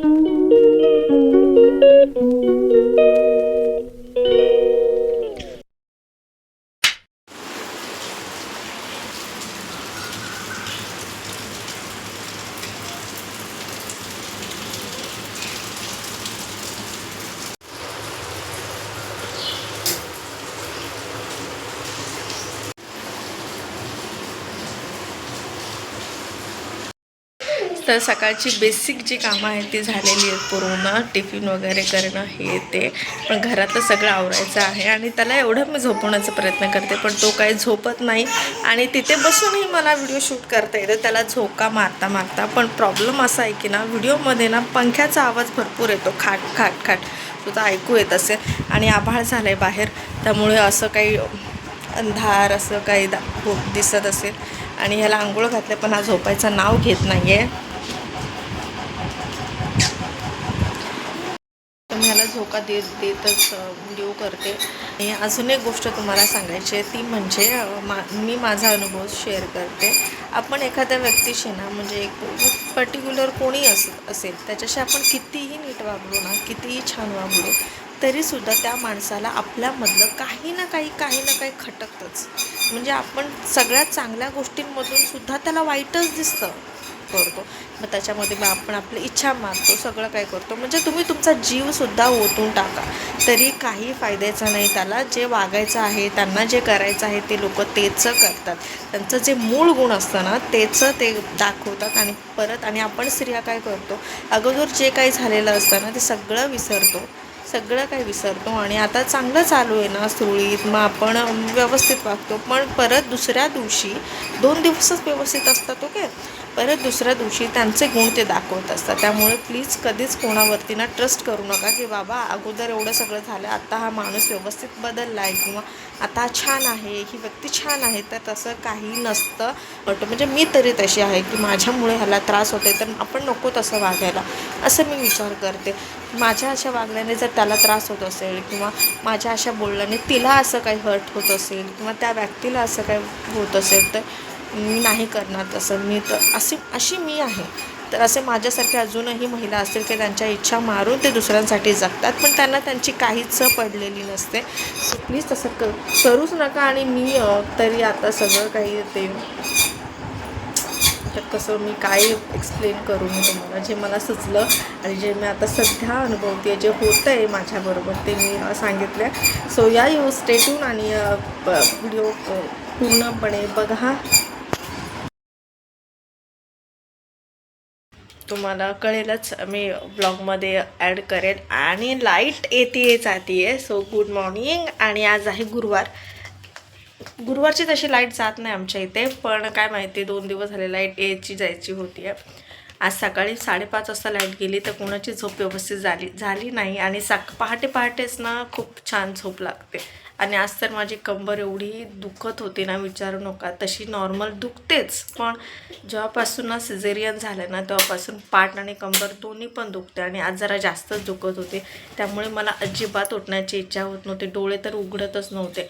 thank you. तर सकाळची basic जी कामं आहेत ती झालेली आहेत. पूर्ण टिफिन वगैरे करणं हे ते. पण घरातलं सगळं आवरायचं आहे आणि त्याला एवढं मी झोपवण्याचा प्रयत्न करते पण तो काही झोपत नाही आणि तिथे बसूनही मला व्हिडिओ शूट करता येतं. त्याला झोका मारता मारता. पण प्रॉब्लेम असा आहे की ना व्हिडिओमध्ये ना पंख्याचा आवाज भरपूर येतो. खाट खाट खाट. तुझा ऐकू येत असेल. आणि आभाळ झालं आहे बाहेर. त्यामुळे असं काही अंधार असं काही दा दिसत असेल. आणि ह्याला आंघोळ घातले पण हा झोपायचं नाव घेत नाही आहे तर मी देत देतच व्हिडिओ करते. आणि अजून एक गोष्ट तुम्हाला सांगायची आहे ती म्हणजे मा मी माझा अनुभव शेअर करते. आपण एखाद्या व्यक्तीशी ना म्हणजे एक पर्टिक्युलर कोणी अस असेल त्याच्याशी आपण कितीही नीट वागलो ना कितीही छान वागलो तरीसुद्धा त्या माणसाला आपल्यामधलं काही ना काही काही ना काही खटकतंच. म्हणजे आपण सगळ्यात चांगल्या गोष्टींमधून सुद्धा त्याला वाईटच दिसतं. करतो. मग त्याच्यामध्ये मग आपण आपली इच्छा मागतो सगळं काय करतो. म्हणजे तुम्ही तुमचा जीवसुद्धा ओतून टाका. तरी काही फायद्याचं नाही त्याला. जे वागायचं आहे त्यांना जे करायचं आहे ते लोक तेच करतात. त्यांचं जे मूळ गुण असतं ना तेच ते दाखवतात आणि परत आणि आपण स्त्रिया काय करतो? अगोदर जे काही झालेलं असतं ना ते सगळं विसरतो. सगळं काही विसरतो आणि आता चांगलं चालू आहे ना सुरळीत मग आपण व्यवस्थित वागतो. पण परत दुसऱ्या दिवशी दोन दिवसच व्यवस्थित असतात ओके? परत दुसऱ्या दिवशी त्यांचे गुण ते दाखवत असतात. त्यामुळे प्लीज कधीच कोणावरती ना ट्रस्ट करू नका की बाबा अगोदर एवढं सगळं झालं आता हा माणूस व्यवस्थित बदलला आहे किंवा आता छान आहे ही व्यक्ती छान आहे तर तसं काही नसतं. वाटतं म्हणजे मी तरी तशी आहे की माझ्यामुळे ह्याला त्रास होते तर आपण नको तसं वागायला. असं मी विचार करते. माझ्या अशा वागण्याने जर त्याला त्रास होत असेल किंवा माझ्या अशा बोलण्याने तिला असं काही हर्ट होत असेल किंवा त्या व्यक्तीला असं काही होत असेल तर मी नाही करणार तसं. मी तर अशी अशी मी आहे. तर असे माझ्यासारखे अजूनही महिला असतील की त्यांच्या इच्छा मारून ते दुसऱ्यांसाठी जगतात पण त्यांना त्यांची काहीच पडलेली नसते. प्लीज तसं क करूच नका आणि मी तरी आता सगळं काही ते तर कसं मी काय एक्सप्लेन करू मी तुम्हाला? जे मला सुचलं आणि जे मी आता सध्या अनुभवते जे होतं आहे माझ्याबरोबर ते मी सांगितलं सांगितलं सो या यू स्टेटून आणि व्हिडिओ पूर्णपणे बघा. तुम्हाला कळेलच मी ब्लॉगमध्ये ॲड करेन. आणि लाइट येते जाते आहे सो गुड मॉर्निंग आणि आज आहे गुरुवार. गुरुवारची तशी लाइट जात नाही आमच्या इथे पण काय माहिती दोन दिवस झाले लाइट यायची जायची होती. आहे आज सकाळी साडेपाच वाजता लाइट गेली तर कोणाची झोप व्यवस्थित झाली झाली नाही. आणि सक पहाटे पहाटेच ना खूप छान झोप लागते. आणि आज तर माझी कंबर एवढी दुखत होती ना विचारू नका. तशी नॉर्मल दुखतेच. पण जेव्हापासून ना सिझेरियन झालं ना तेव्हापासून पाठ आणि कंबर दोन्ही पण दुखते. आणि आज जरा जास्तच दुखत होते. त्यामुळे मला अजिबात उठण्याची इच्छा होत नव्हती. डोळे तर उघडतच नव्हते.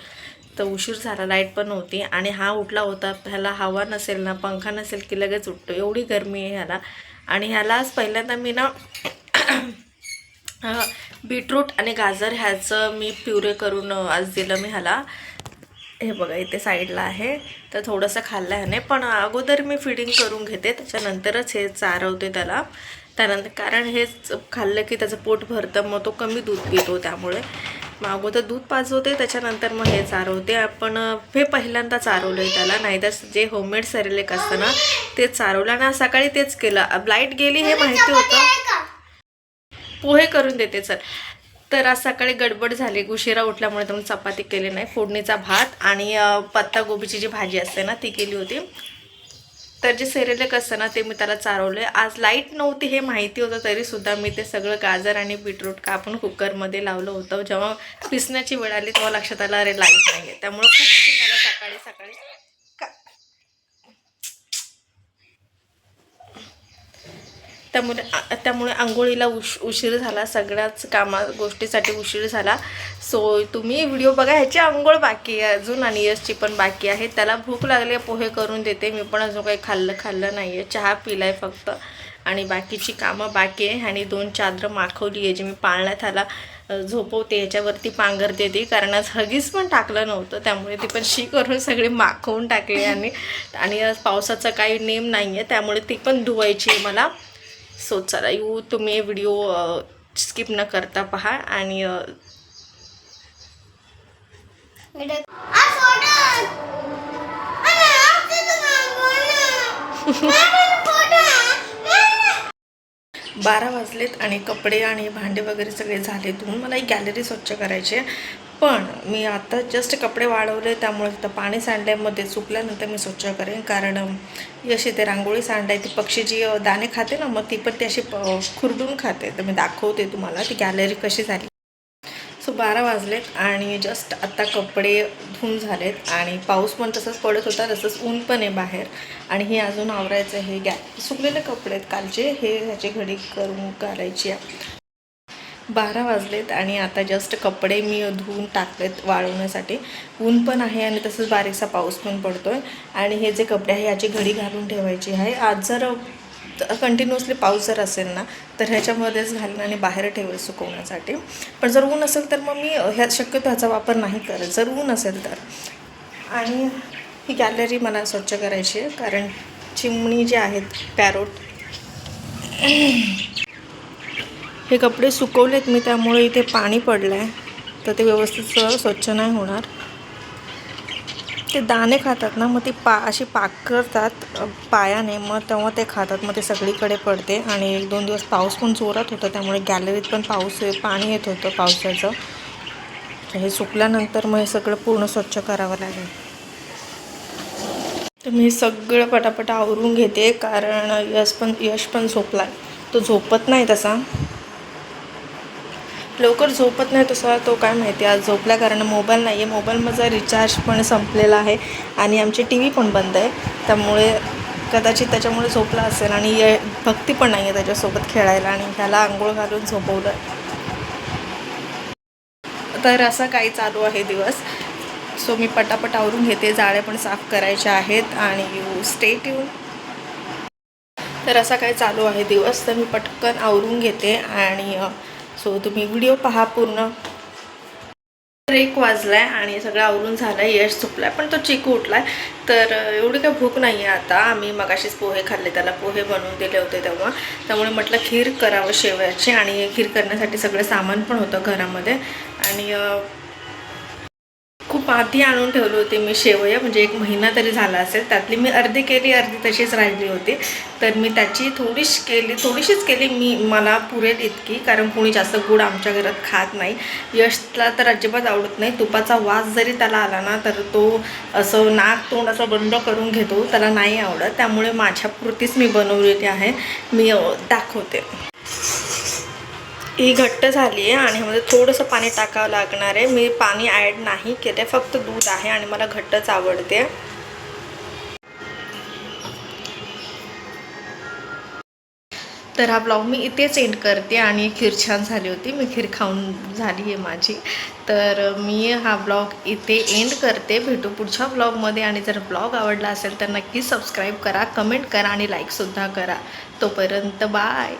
तर उशीर झाला लाइट पण नव्हती आणि हा उठला होता. ह्याला हवा नसेल ना पंखा नसेल की लगेच उठतो. एवढी गरमी आहे ह्याला. आणि ह्याला आज पहिल्यांदा मी ना बीटरूट आणि गाजर ह्याचं मी प्युरे करून आज दिलं मी ह्याला. हे बघा इथे साईडला आहे. तर थोडंसं खाल्लं ह्याने. पण अगोदर मी फिडिंग करून घेते. त्याच्यानंतरच हे चारवते त्याला. त्यानंतर कारण हेच खाल्लं की त्याचं पोट भरतं मग तो कमी दूध पितो त्यामुळे. मग अगोदर दूध पाजवते त्याच्यानंतर मग हे चारवते. आपण हे पहिल्यांदा चारवलं आहे त्याला. नाहीतर जे होममेड सरेलेक असतं ना ते चारवलं. आणि सकाळी तेच केलं. लाइट गेली हे माहिती होतं. पोहे करून देते चल. तर आज सकाळी गडबड झाली. उशिरा उठल्यामुळे तर चपाती केली नाही. फोडणीचा भात आणि पत्तागोबीची पत्ता गोबीची जी भाजी असते ना ती केली होती. तर जे सेरेलेक असतं ना ते मी त्याला चारवलं आज लाइट नव्हती हे माहिती होतं तरीसुद्धा मी ते सगळं गाजर आणि बीटरूट कापून कुकरमध्ये लावलं होतं. जेव्हा पिसण्याची वेळ आली तेव्हा लक्षात आलं अरे लाइट नाही आहे त्यामुळे खूप झालं सकाळी सकाळी त्यामुळे त्यामुळे आंघोळीला उश उशीर झाला सगळ्याच कामा गोष्टीसाठी उशीर झाला. सो तुम्ही व्हिडिओ बघा ह्याची आंघोळ बाकी आहे अजून आणि यशची पण बाकी आहे. त्याला भूक लागली आहे, पोहे करून देते. मी पण अजून काही खाल्लं खाल्लं नाही आहे चहा पिला आहे फक्त. आणि बाकीची कामं बाकी आहे. आणि दोन चादरं माखवली आहे जी मी पाळण्यात आला झोपवते. याच्यावरती पांघरते ती कारण आज हगीज पण टाकलं नव्हतं. त्यामुळे ती पण शी करून सगळी माखवून टाकली आणि आणि आज पावसाचा काही नेम नाही आहे त्यामुळे ती पण धुवायची आहे मला. सो चला यू तुम्ही व्हिडिओ स्किप न करता पहा आणि बारा वाजलेत आणि कपडे आणि भांडे वगैरे सगळे झाले धुवून मला एक गॅलरी स्वच्छ करायची आहे. पण मी आता जस्ट कपडे वाढवले त्यामुळे तिथं पाणी सांडल्यामध्ये सुकल्यानंतर मी स्वच्छ करेन. कारण अशी ते रांगोळी सांडाय ती पक्षी जी दाणे खाते ना मग ती पण ती अशी प- खुरडून खाते. तर मी दाखवते तुम्हाला ती गॅलरी कशी झाली. सो बारा वाजलेत आणि जस्ट आत्ता कपडे धुवून झालेत आणि पाऊस पण तसंच पडत होता तसंच ऊन पण आहे बाहेर. आणि हे अजून आवरायचं हे गॅ सुकलेले कपडे आहेत कालचे. हे ह्याची घडी करून करायची आहे. बारा वाजलेत आणि आता जस्ट कपडे मी धुवून टाकलेत वाळवण्यासाठी. ऊन पण आहे आणि तसंच बारीकसा पाऊस पण पडतो आहे आणि हे जे कपडे आहे याची घडी घालून ठेवायची आहे. आज जर कंटिन्युअसली पाऊस जर असेल ना तर ह्याच्यामध्येच घालून आणि बाहेर ठेवेल सुकवण्यासाठी. पण जर ऊन असेल तर मग मी ह्या शक्यतो ह्याचा वापर नाही करत. जर ऊन असेल तर. आणि ही गॅलरी मला स्वच्छ करायची आहे. कारण चिमणी जे आहेत पॅरोट हे कपडे सुकवलेत मी त्यामुळे इथे पाणी पडलं आहे तर ते व्यवस्थित स्वच्छ नाही होणार. ते दाणे खातात ना मग ती पा अशी पाक करतात पायाने. मग तेव्हा ते खातात. मग ते सगळीकडे पडते. आणि एक दोन दिवस पाऊस पण जोरात होता त्यामुळे गॅलरीत पण पाऊस पाणी येत होतं पावसाचं. हे सुकल्यानंतर मग हे सगळं पूर्ण स्वच्छ करावं लागेल. तर मी सगळं पटापट आवरून घेते कारण यश पण यश पण झोपला तो झोपत नाही तसा. लवकर झोपत नाही तसा तो काय माहिती आज झोपल्या कारण मोबाईल नाही आहे मोबाईल माझा रिचार्ज पण संपलेला आहे आणि आमची टी व्ही पण बंद आहे. त्यामुळे कदाचित त्याच्यामुळे झोपला असेल आणि ये भक्ती पण नाही आहे त्याच्यासोबत खेळायला आणि त्याला आंघोळ घालून झोपवलं. तर असा काही चालू आहे दिवस. सो मी पटापट आवरून घेते. जाळे पण साफ करायचे आहेत आणि यू स्टेट येऊन तर असा काय चालू आहे दिवस. तर मी पटकन आवरून घेते आणि सो तुम्ही व्हिडिओ पहा पूर्ण. एक वाजलाय आणि सगळं आवरून झालं यश झोपलाय पण तो चिकू उठलाय. तर एवढी काही भूक नाही आहे आता. आम्ही मगाशीच पोहे खाल्ले त्याला पोहे बनवून दिले होते तेव्हा. त्यामुळे म्हटलं खीर करावं शेवयाची आणि खीर करण्यासाठी सगळं सामान पण होतं घरामध्ये. आणि पाती आणून ठेवली होती मी शेवया म्हणजे एक महिना तरी झाला असेल. त्यातली मी अर्धी केली अर्धी तशीच राहिली होती. तर मी त्याची थोडीशी केली थोडीशीच केली मी मला पुरेल इतकी कारण कोणी जास्त गुड आमच्या घरात खात नाही. यशला तर अजिबात आवडत नाही. तुपाचा वास जरी त्याला आला ना तर तो असं नाक तोंड असं बंद करून घेतो त्याला नाही आवडत. त्यामुळे माझ्यापुरतीच मी बनवलेली आहे. मी दाखवते. ही घट्ट झाली आहे आणि ह्यामध्ये थोडंसं पाणी टाकावं लागणार आहे. मी पाणी ॲड नाही केले फक्त दूध आहे आणि मला घट्टच आवडते. तर हा ब्लॉग मी इथेच एंड करते आणि खीर छान झाली होती. मी खीर खाऊन झाली आहे माझी. तर मी हा ब्लॉग इथे एंड करते. भेटू पुढच्या ब्लॉगमध्ये आणि जर ब्लॉग आवडला असेल तर नक्की सबस्क्राईब करा कमेंट करा आणि लाईकसुद्धा करा. तोपर्यंत बाय